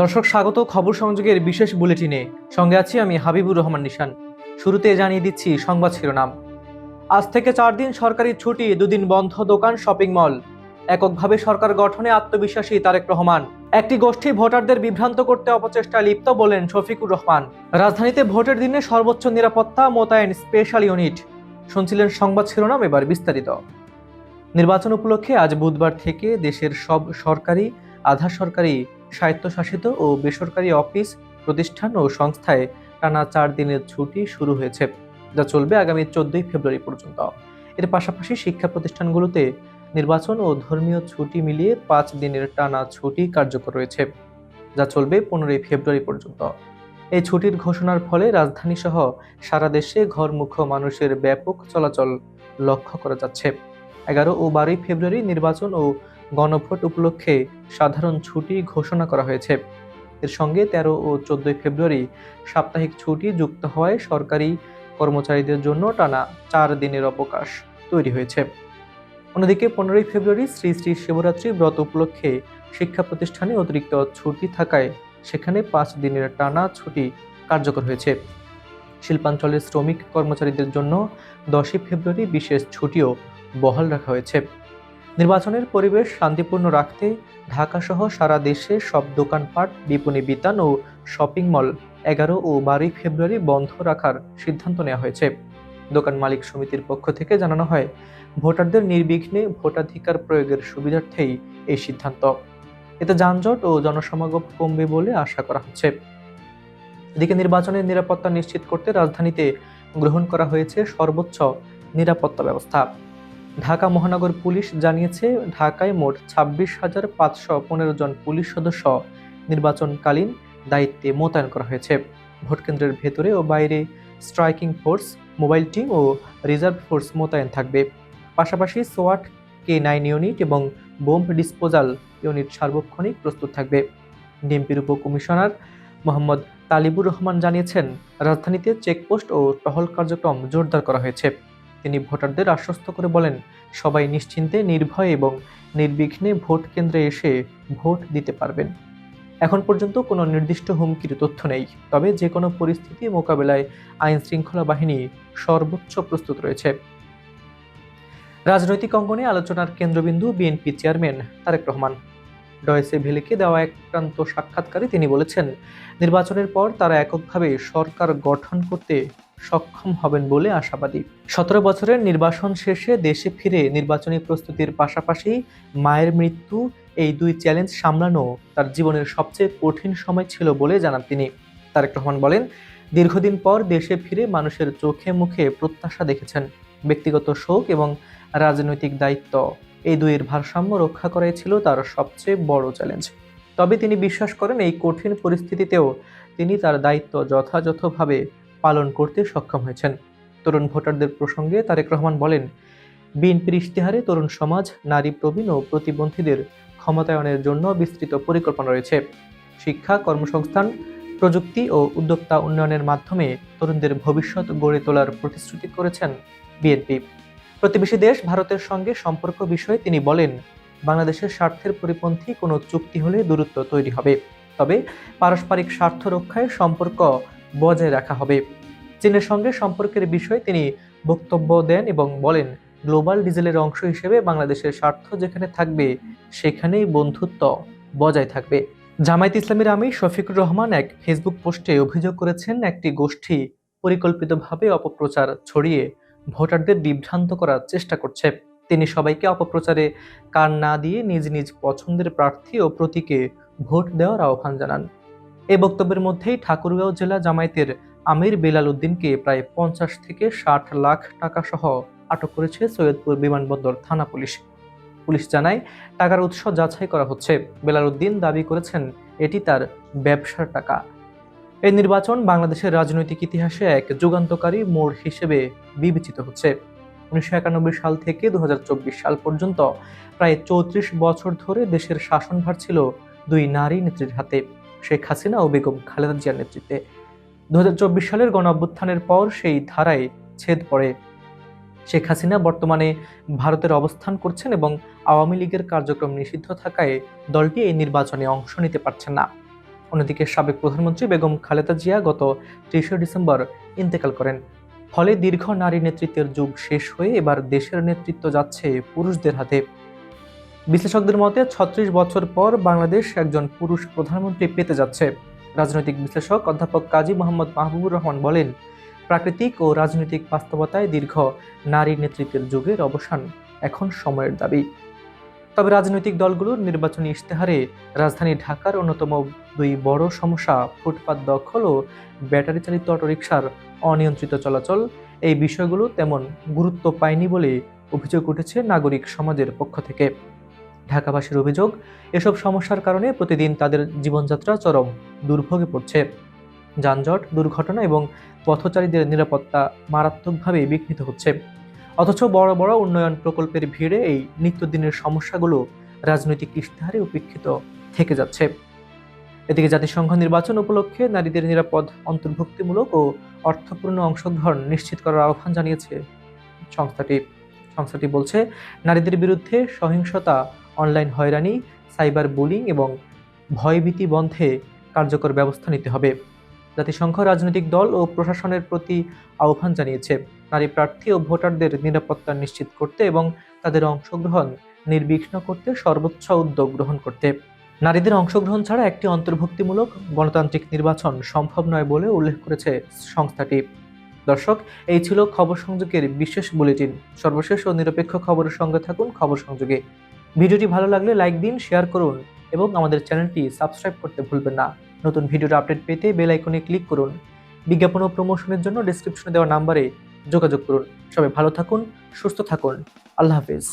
দর্শক, স্বাগত। খবর সংযোগের বিশেষ বুলেটিনে। সঙ্গে আছি আমি হাবিবুর রহমান নিশান। শুরুতে জানিয়ে দিচ্ছি সংবাদ শিরোনাম। আজ থেকে চার দিন সরকারি ছুটি, দুদিন বন্ধ দোকান, শপিং মল। এককভাবে সরকার গঠনে আত্মবিশ্বাসী তারেক রহমান। একটি গোষ্ঠী ভোটারদের বিভ্রান্ত করতে অপচেষ্টা লিপ্ত বলেন শফিকুর রহমান। রাজধানীতে ভোটের দিনে সর্বোচ্চ নিরাপত্তা মোতায়েন স্পেশাল ইউনিট। শুনছিলেন সংবাদ শিরোনাম, এবার বিস্তারিত। নির্বাচন উপলক্ষে আজ বুধবার থেকে দেশের সব সরকারি, আধা সরকারি স্বায়ত্তশাসিত ও বেসরকারি অফিস, প্রতিষ্ঠান ও সংস্থায় টানা চার দিনের ছুটি শুরু হয়েছে, যা চলবে আগামী চোদ্দই ফেব্রুয়ারি পর্যন্ত। এর পাশাপাশি শিক্ষা প্রতিষ্ঠানগুলোতে নির্বাচন ও ধর্মীয় ছুটি মিলিয়ে পাঁচ দিনের টানা ছুটি কার্যকর রয়েছে, যা চলবে পনেরোই ফেব্রুয়ারি পর্যন্ত। এই ছুটির ঘোষণার ফলে রাজধানী সহ সারা দেশে ঘরমুখ মানুষের ব্যাপক চলাচল লক্ষ্য করা যাচ্ছে। এগারো ও বারোই ফেব্রুয়ারি নির্বাচন ও গণভোট উপলক্ষে সাধারণ ছুটি ঘোষণা করা হয়েছে। এর সঙ্গে তেরো ও চোদ্দই ফেব্রুয়ারি সাপ্তাহিক ছুটি যুক্ত হওয়ায় সরকারি কর্মচারীদের জন্য টানা চার দিনের অবকাশ তৈরি হয়েছে। অন্যদিকে পনেরোই ফেব্রুয়ারি শ্রী শ্রী শিবরাত্রি ব্রত উপলক্ষে শিক্ষা প্রতিষ্ঠানে অতিরিক্ত ছুটি থাকায় সেখানে পাঁচ দিনের টানা ছুটি কার্যকর হয়েছে। শিল্পাঞ্চলের শ্রমিক কর্মচারীদের জন্য দশই ফেব্রুয়ারি বিশেষ ছুটিও বহাল রাখা হয়েছে। নির্বাচনের পরিবেশ শান্তিপূর্ণ রাখতে ঢাকাসহ সারা দেশে সব দোকানপাট, বিপণী বিতান ও শপিং মল এগারো ও বারোই ফেব্রুয়ারি বন্ধ রাখার সিদ্ধান্ত নেওয়া হয়েছে। দোকান মালিক সমিতির পক্ষ থেকে জানানো হয়, ভোটারদের নির্বিঘ্নে ভোটাধিকার প্রয়োগের সুবিধার্থেই এই সিদ্ধান্ত। এতে যানজট ও জনসমাগম কমবে বলে আশা করা হচ্ছে। এদিকে নির্বাচনের নিরাপত্তা নিশ্চিত করতে রাজধানীতে গ্রহণ করা হয়েছে সর্বোচ্চ নিরাপত্তা ব্যবস্থা। ঢাকা মহানগর পুলিশ জানিয়েছে, ঢাকায় মোট ছাব্বিশ হাজার পাঁচশো পনেরো জন পুলিশ সদস্য নির্বাচনকালীন দায়িত্বে মোতায়েন করা হয়েছে। ভোটকেন্দ্রের ভেতরে ও বাইরে স্ট্রাইকিং ফোর্স, মোবাইল টিম ও রিজার্ভ ফোর্স মোতায়েন থাকবে। পাশাপাশি সোয়াট কে নাইন ইউনিট এবং বোম্ব ডিসপোজাল ইউনিট সার্বক্ষণিক প্রস্তুত থাকবে। ডিএমপির উপকমিশনার মোহাম্মদ তালিবুর রহমান জানিয়েছেন, রাজধানীতে চেকপোস্ট ও টহল কার্যক্রম জোরদার করা হয়েছে। তিনি ভোটারদের আশ্বস্ত করে বলেন, সবাই নিশ্চিন্তে, নির্ভয়ে এবং নির্বিঘ্নে ভোট কেন্দ্রে এসে ভোট দিতে পারবেন। এখন পর্যন্ত কোনো নির্দিষ্ট হুমকির তথ্য নেই, তবে যে কোনো পরিস্থিতি মোকাবেলায় আইন শৃঙ্খলা বাহিনী সর্বোচ্চ প্রস্তুত রয়েছে। রাজনৈতিক অঙ্গনে আলোচনার কেন্দ্রবিন্দু BNP chairman Tarique Rahman. Deutsche ভেলেকে দেওয়া একান্ত সাক্ষাৎকারে তিনি বলেছেন, নির্বাচনের পর তারা এককভাবে সরকার গঠন করতে সক্ষম হবেন বলে আশাবাদী। সতেরো বছরের নির্বাসন শেষে দেশে ফিরে নির্বাচনী প্রস্তুতির পাশাপাশি মায়ের মৃত্যু, এই দুই চ্যালেঞ্জ সামলানো তার জীবনের সবচেয়ে কঠিন সময় ছিল বলে জানান তিনি। তারেক রহমান বলেন, দীর্ঘদিন পর দেশে ফিরে মানুষের চোখে মুখে প্রত্যাশা দেখেছেন। ব্যক্তিগত শোক এবং রাজনৈতিক দায়িত্ব, এই দুইয়ের ভারসাম্য রক্ষা করাই ছিল তার সবচেয়ে বড় চ্যালেঞ্জ। তবে তিনি বিশ্বাস করেন, এই কঠিন পরিস্থিতিতেও তিনি তার দায়িত্ব যথাযথভাবে পালন করতে সক্ষম হয়েছেন। তরুণ ভোটারদের প্রসঙ্গে তারেক রহমান বলেন, বিএনপির ইশতেহারে তরুণ সমাজ, নারী প্রবীণ ও প্রতিবন্ধীদের ক্ষমতায়নের জন্য বিস্তৃত পরিকল্পনা রয়েছে। শিক্ষা, কর্মসংস্থান, প্রযুক্তি ও উদ্যোক্তা উন্নয়নের মাধ্যমে তরুণদের ভবিষ্যৎ গড়ে তোলার প্রতিশ্রুতি করেছেন বিএনপি। প্রতিবেশী দেশ ভারতের সঙ্গে সম্পর্ক বিষয়ে তিনি বলেন, বাংলাদেশের স্বার্থের পরিপন্থী কোনো চুক্তি হলে দূরত্ব তৈরি হবে। তবে পারস্পরিক স্বার্থ রক্ষায় সম্পর্ক বজায় রাখা হবে। চীনের সঙ্গে সম্পর্কের বিষয়ে তিনি বক্তব্য দেন এবং বলেন, গ্লোবাল ডিজেলের অংশ হিসেবে বাংলাদেশের স্বার্থ যেখানে থাকবে, সেখানেই বন্ধুত্ব বজায় থাকবে। জামায়াত ইসলামীর আমি শফিকুর রহমান এক ফেসবুক পোস্টে অভিযোগ করেছেন, একটি গোষ্ঠী পরিকল্পিতভাবে অপপ্রচার ছড়িয়ে ভোটারদের বিভ্রান্ত করার চেষ্টা করছে। তিনি সবাইকে অপপ্রচারে কান না দিয়ে নিজ নিজ পছন্দের প্রার্থী ও প্রতীকে ভোট দেওয়ার আহ্বান জানান। এই বক্তব্যের মধ্যেই ঠাকুরগাঁও জেলা জামায়াতের আমির বেলাল উদ্দিনকে প্রায় পঞ্চাশ থেকে ষাট লাখ টাকা সহ আটক করেছে সৈয়দপুর বিমানবন্দর থানা পুলিশ। পুলিশ জানায়, টাকার উৎস যাচাই করা হচ্ছে। বেলাল উদ্দিন দাবি করেছেন, এটি তার ব্যবসার টাকা। এই নির্বাচন বাংলাদেশের রাজনৈতিক ইতিহাসে এক যুগান্তকারী মোড় হিসেবে বিবেচিত হচ্ছে। উনিশশো একানব্বই সাল থেকে দু হাজার চব্বিশ সাল পর্যন্ত প্রায় চৌত্রিশ বছর ধরে দেশের শাসনভার ছিল দুই নারী নেত্রীর হাতে। শেখ হাসিনা ও বেগম খালেদা জিয়ার নেতৃত্বে। দু হাজার চব্বিশ সালের গণ অভ্যুত্থানের পর সেই ধারায় ছেদ পড়ে। শেখ হাসিনা বর্তমানে ভারতের অবস্থান করছেন এবং আওয়ামী লীগের কার্যক্রম নিষিদ্ধ থাকায় দলটি এই নির্বাচনে অংশ নিতে পারছে না। অন্যদিকে সাবেক প্রধানমন্ত্রী বেগম খালেদা জিয়া গত তেইশে ডিসেম্বর ইন্তেকাল করেন। ফলে দীর্ঘ নারী নেতৃত্বের যুগ শেষ হয়ে এবার দেশের নেতৃত্ব যাচ্ছে পুরুষদের হাতে। বিশ্লেষকদের মতে ছত্রিশ বছর পর বাংলাদেশ একজন পুরুষ প্রধানমন্ত্রী পেতে যাচ্ছে। রাজনৈতিক বিশ্লেষক অধ্যাপক কাজী মোহাম্মদ মাহবুবুর রহমান বলেন, প্রাকৃতিক ও রাজনৈতিক বাস্তবতায় দীর্ঘ নারী নেতৃত্বের যুগের অবসান এখন সময়ের দাবি। তবে রাজনৈতিক দলগুলোর নির্বাচনী ইশতেহারে রাজধানী ঢাকার অন্যতম দুই বড় সমস্যা ফুটপাত দখল ও ব্যাটারি চালিত অটোরিকশার অনিয়ন্ত্রিত চলাচল। এই বিষয়গুলো তেমন গুরুত্ব পায়নি বলে অভিযোগ উঠেছে নাগরিক সমাজের পক্ষ থেকে। ঢাকাবাসীর অভিযোগ, এসব সমস্যার কারণে প্রতিদিন তাদের জীবনযাত্রা চরম দুর্ভোগে পড়ছে। যানজট, দুর্ঘটনা এবং পথচারীদের নিরাপত্তা মারাত্মকভাবে বিঘ্নিত হচ্ছে। অথচ বড় বড় উন্নয়ন প্রকল্পের ভিড়ে এই নিত্যদিনের সমস্যাগুলো রাজনৈতিক ইশতেহারে উপেক্ষিত থেকে যাচ্ছে। এদিকে জাতিসংঘ নির্বাচন উপলক্ষে নারীদের নিরাপদ, অন্তর্ভুক্তিমূলক ও অর্থপূর্ণ অংশগ্রহণ নিশ্চিত করার আহ্বান জানিয়েছে সংস্থাটি। সংস্থাটি বলছে, নারীদের বিরুদ্ধে সহিংসতা অনলাইন হয়রানি, সাইবার বুলিং এবং ভয়ভীতি বন্ধে কার্যকর ব্যবস্থা নিতে হবে। জাতিসংঘ রাজনৈতিক দল ও প্রশাসনের প্রতি আহ্বান জানিয়েছে, নারী প্রার্থী ও ভোটারদের নিরাপত্তা নিশ্চিত করতে এবং তাদের অংশগ্রহণ নির্বিঘ্ন করতে সর্বোচ্চ উদ্যোগ গ্রহণ করতে। নারীদের অংশগ্রহণ ছাড়া একটি অন্তর্ভুক্তিমূলক গণতান্ত্রিক নির্বাচন সম্ভব নয় বলে উল্লেখ করেছে সংস্থাটি। দর্শক, এই ছিল খবর সংযোগের বিশেষ বুলেটিন। সর্বশেষ ও নিরপেক্ষ খবরের সঙ্গে থাকুন খবর সংযোগে। ভিডিওটি ভালো লাগলে লাইক দিন, শেয়ার করুন এবং আমাদের চ্যানেলটি সাবস্ক্রাইব করতে ভুলবেন না। নতুন ভিডিওর আপডেট পেতে বেল আইকনে ক্লিক করুন। বিজ্ঞাপন ও প্রমোশনের জন্য ডেসক্রিপশনে দেওয়া নাম্বারে যোগাযোগ করুন। সবাই ভালো থাকুন, সুস্থ থাকুন। আল্লাহ হাফেজ।